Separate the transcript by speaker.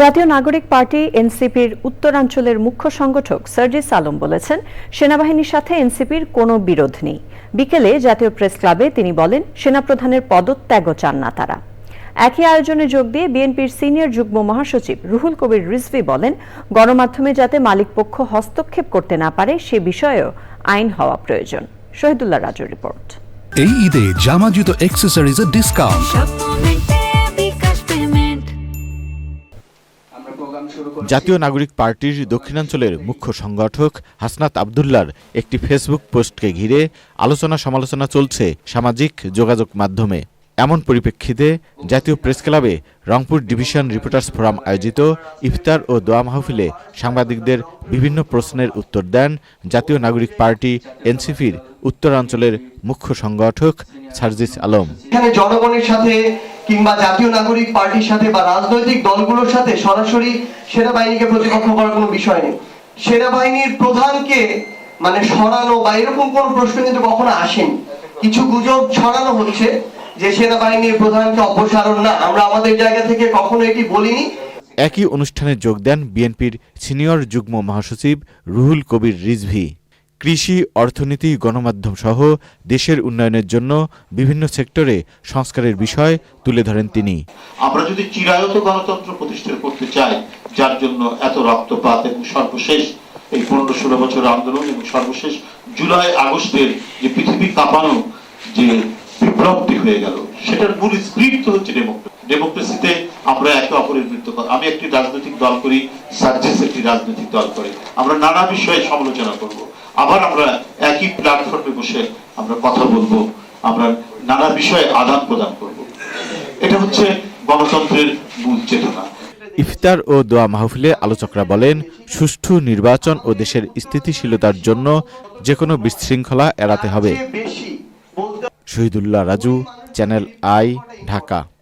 Speaker 1: জাতীয় নাগরিক পার্টি এনসিপির উত্তরাঞ্চলের মুখ্য সংগঠক সার্জিস আলম বলেছেন সেনাবাহিনীর সাথে এনসিপির কোনো বিরোধ নেই বিকেলে জাতীয় প্রেস ক্লাবে তিনি বলেন সেনাপ্রধানের পদত্যাগও চান না তারা একই আয়োজনে যোগ দিয়ে বিএনপির সিনিয়র যুগ্ম মহাসচিব রুহুল কবির রিজভি বলেন গণমাধ্যমে যাতে মালিকপক্ষ হস্তক্ষেপ করতে না পারে সে বিষয়েও আইন হওয়া প্রয়োজন শহীদুল্লাহ রাজুর রিপোর্ট এই ঈদে জামা জুতো অ্যাক্সেসরিজের ডিসকাউন্ট
Speaker 2: জাতীয় নাগরিক পার্টির দক্ষিণাঞ্চলের মুখ্য সংগঠক হাসনাত আবদুল্লার একটি ফেসবুক পোস্টকে ঘিরে আলোচনা সমালোচনা চলছে সামাজিক যোগাযোগ মাধ্যমে এমন পরিপ্রেক্ষিতে জাতীয় প্রেস ক্লাবে রংপুর ডিভিশন রিপোর্টার্স ফোরাম আয়োজিত ইফতার ও দোয়া মাহফিলে সাংবাদিকদের বিভিন্ন প্রশ্নের উত্তর দেন জাতীয় নাগরিক পার্টি এনসিপির উত্তরাঞ্চলের মুখ্য সংগঠক সার্জিস আলম
Speaker 3: এখানে জনগণের সাথে কিংবা জাতীয় নাগরিক পার্টির সাথে বা রাজনৈতিক দলগুলোর সাথে সরাসরি সেনাবাহিনীকে প্রতিপক্ষ করার কোনো বিষয় নেই সেনাবাহিনীর প্রধানকে মানে সরানো বা এরকম কোনো প্রশ্ন কিন্তু কখনো আসেনি কিছু গুজব ছড়ানো হচ্ছে যে সেনাবাহিনীর প্রধানকে অপসারণ না আমরা আমাদের জায়গা থেকে কখনো এটি বলিনি
Speaker 2: একই অনুষ্ঠানে যোগ দেন বিএনপির সিনিয়র যুগ্ম মহাসচিব রুহুল কবির রিজভি কৃষি অর্থনীতি গণমাধ্যম সহ দেশের উন্নয়নের জন্য বিভিন্ন সেক্টরে সংস্কারের বিষয় তুলে ধরেন তিনি
Speaker 4: আমরা যদি চিরায়ত গণতন্ত্র প্রতিষ্ঠা করতে চাই যার জন্য এত রক্তপাত এবং সর্বশেষ এই পনেরো ষোলো বছর আন্দোলন এবং সর্বশেষ জুলাই আগস্টের যে পৃথিবী কাঁপানো যে বিপ্লবটি হয়ে গেল সেটার মূল স্ক্রিপ্ট হচ্ছে ডেমোক্রেসি ডেমোক্রেসিতে আমরা একে অপরের মৃত্যু আমি একটি রাজনৈতিক দল করি সার্জেস একটি রাজনৈতিক দল করে আমরা নানা বিষয়ে সমালোচনা করব আবার আমরা একই প্ল্যাটফর্মে বসে আমরা কথা বলবো আমরা নানা বিষয়ে আদান প্রদান করব এটা হচ্ছে গণতন্ত্রের মূল চেতনা
Speaker 2: ইফতার ও দোয়া মাহফিলে আলোচকরা বলেন সুষ্ঠু নির্বাচন ও দেশের স্থিতিশীলতার জন্য যে কোনো বিশৃঙ্খলা এড়াতে হবে শহীদুল্লাহ রাজু চ্যানেল আই ঢাকা